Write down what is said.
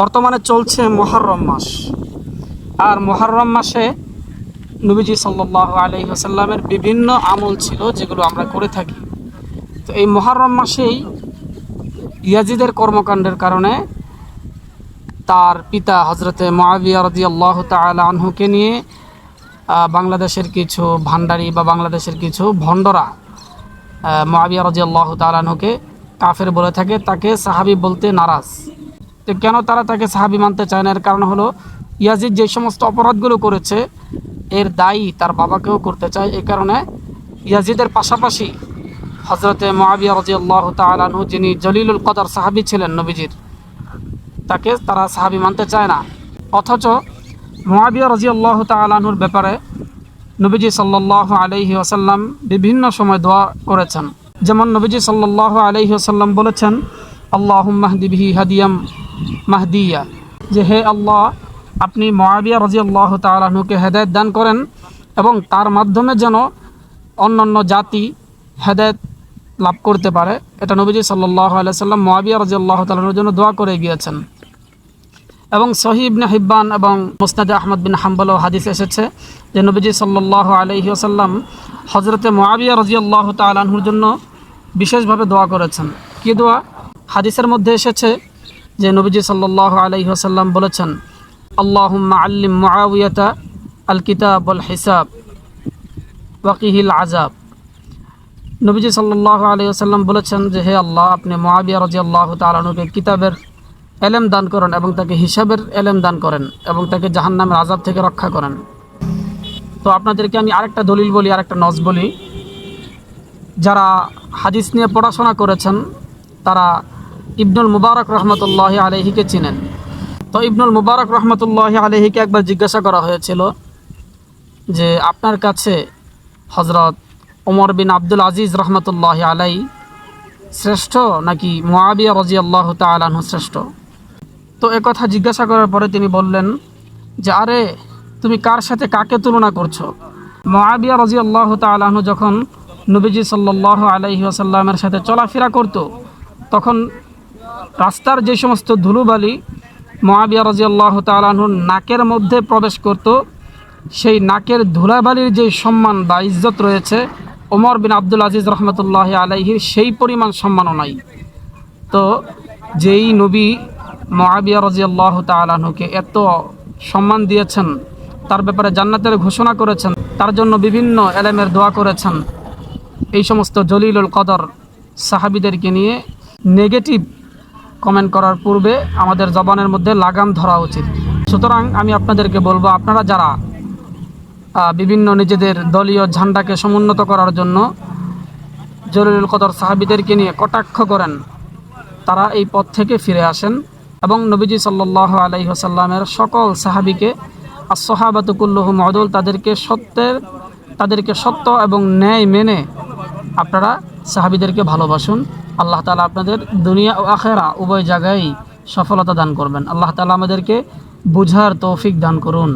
বর্তমানে চলছে মহরম মাস। আর মহরম মাসে নবীজি সাল্লাহ আলহি আসাল্লামের বিভিন্ন আমল ছিল যেগুলো আমরা করে থাকি। তো এই মহরম মাসেই ইয়াজিদের কর্মকাণ্ডের কারণে তার পিতা হজরতে মহাবিয়া রদি আল্লাহ তালা আনহুকে নিয়ে বাংলাদেশের কিছু ভান্ডারি বা বাংলাদেশের কিছু ভণ্ডরা মহাবিয়া রাজি আল্লাহ তালানহুকে কাফের বলে থাকে। তাকে সাহাবি বলতে নারাজ। তো কেন তারা তাকে সাহাবি মানতে চায় না? এর কারণ হলো ইয়াজিদ যে সমস্ত অপরাধগুলো করেছে, এর দায়ী তার বাবাকেও করতে চায়। এই কারণে ইয়াজিদের পাশাপাশি হজরতে মহাবিয়া রাজি আল্লাহ তালানহু যিনি জলিলুল কদর সাহাবি ছিলেন নবীজির, তাকে তারা সাহাবি মানতে চায় না। অথচ মহাবিয়া রাজি আল্লাহ তালানহুর ব্যাপারে নবীজি সাল্লাহ আলহি আসাল্লাম বিভিন্ন সময় দোয়া করেছেন। যেমন নবীজি সাল্লাহ আলহি আসাল্লাম বলেছেন আল্লাহ মাহদিবিহি হাদিয়াম মাহদিয়া, যে হে আল্লাহ, আপনি মহাবিয়া রাজি আল্লাহ তালাহুকে হেদায়ত দান করেন এবং তার মাধ্যমে যেন অন্যান্য জাতি হেদায়ত লাভ করতে পারে। এটা নবীজি সাল্লাহ আলাই সাল্লাম মহাবিয়া রাজি আল্লাহ তালাহুর জন্য দোয়া করে গিয়েছেন। এবং সহিব ইবনে হিব্বান এবং মুসনাদে আহমদ বিন হাম্বল হাদিস এসেছে যে নবীজি সাল্লাহ আলহি আসাল্লাম হজরতে মোয়াবিয়া রাজি আল্লাহ তালাহুর জন্য বিশেষভাবে দোয়া করেছেন। কি দোয়া? হাদিসের মধ্যে এসেছে যে নবীজি সাল্লাহ আলহি আসাল্লাম বলেছেন, আল্লাহুম্মা আল্লিম মুআউয়াতা আল কিতাব আল হিসাব ওয়াকিহিল আজাব নবীজি সাল্লাহ আলহি আসাল্লাম বলেছেন যে, হে আল্লাহ, আপনি মোয়াবিয়া রাজি আল্লাহ তালাহুকে কিতাবের এলেম দান করেন এবং তাকে হিসাবের এলেম দান করেন এবং তাকে জাহান্নামের আজাব থেকে রক্ষা করেন। তো আপনাদেরকে আমি আরেকটা দলিল বলি, আরেকটা নজ বলি। যারা হাদিস নিয়ে পড়াশোনা করেছেন, তারা ইবনুল মুবারক রহমতুল্লাহ আলহিকে চিনেন। তো ইবনুল মুবারক রহমতুল্লাহ আলহিকে একবার জিজ্ঞাসা করা হয়েছিল যে, আপনার কাছে হজরত ওমর বিন আব্দুল আজিজ রহমতুল্লাহ আলাই শ্রেষ্ঠ নাকি মোয়াবিয়া রাজি আল্লাহ তালাহু শ্রেষ্ঠ? তো কথা জিজ্ঞাসা করার পরে তিনি বললেন যে, আরে, তুমি কার সাথে কাকে তুলনা করছ? মহাবিয়া রাজি আল্লাহ তালাহু যখন নবীজি সাল্লাহ আলাইহি আসাল্লামের সাথে চলাফেরা করত, তখন রাস্তার যে সমস্ত ধুলোবালি মহাবিয়া রাজি আল্লাহ তালাহুর নাকের মধ্যে প্রবেশ করত, সেই নাকের ধুলাবালির যে সম্মান বা ইজ্জত রয়েছে, ওমর বিন আব্দুল আজিজ রহমতুল্লাহ আলাইহির সেই পরিমাণ সম্মানও নাই। তো যেই নবী মহাবিয়া রাজিয়াল্লাহ তালাহুকে এত সম্মান দিয়েছেন, তার ব্যাপারে জান্নাতের ঘোষণা করেছেন, তার জন্য বিভিন্ন এলেমের দোয়া করেছেন, এই সমস্ত জলিলুল কদর সাহাবিদেরকে নিয়ে নেগেটিভ কমেন্ট করার পূর্বে আমাদের জবানের মধ্যে লাগাম ধরা উচিত। সুতরাং আমি আপনাদেরকে বলব, আপনারা যারা বিভিন্ন নিজেদের দলীয় ঝান্ডাকে সমুন্নত করার জন্য জরুরুল কদর সাহাবিদেরকে নিয়ে কটাক্ষ করেন, তারা এই পথ থেকে ফিরে আসেন এবং নবীজি সাল্লাহ আলাইসাল্লামের সকল সাহাবিকে আসহাবাতুকুল্লহ মদুল তাদেরকে সত্যের, তাদেরকে সত্য এবং ন্যায় মেনে আপনারা সাহাবিদেরকে ভালোবাসুন। আল্লাহ তালা আপনাদের দুনিয়া ও আখেরা উভয় জায়গায় সফলতা দান করবেন। আল্লাহ তালা আমাদেরকে বুঝার তৌফিক দান করুন।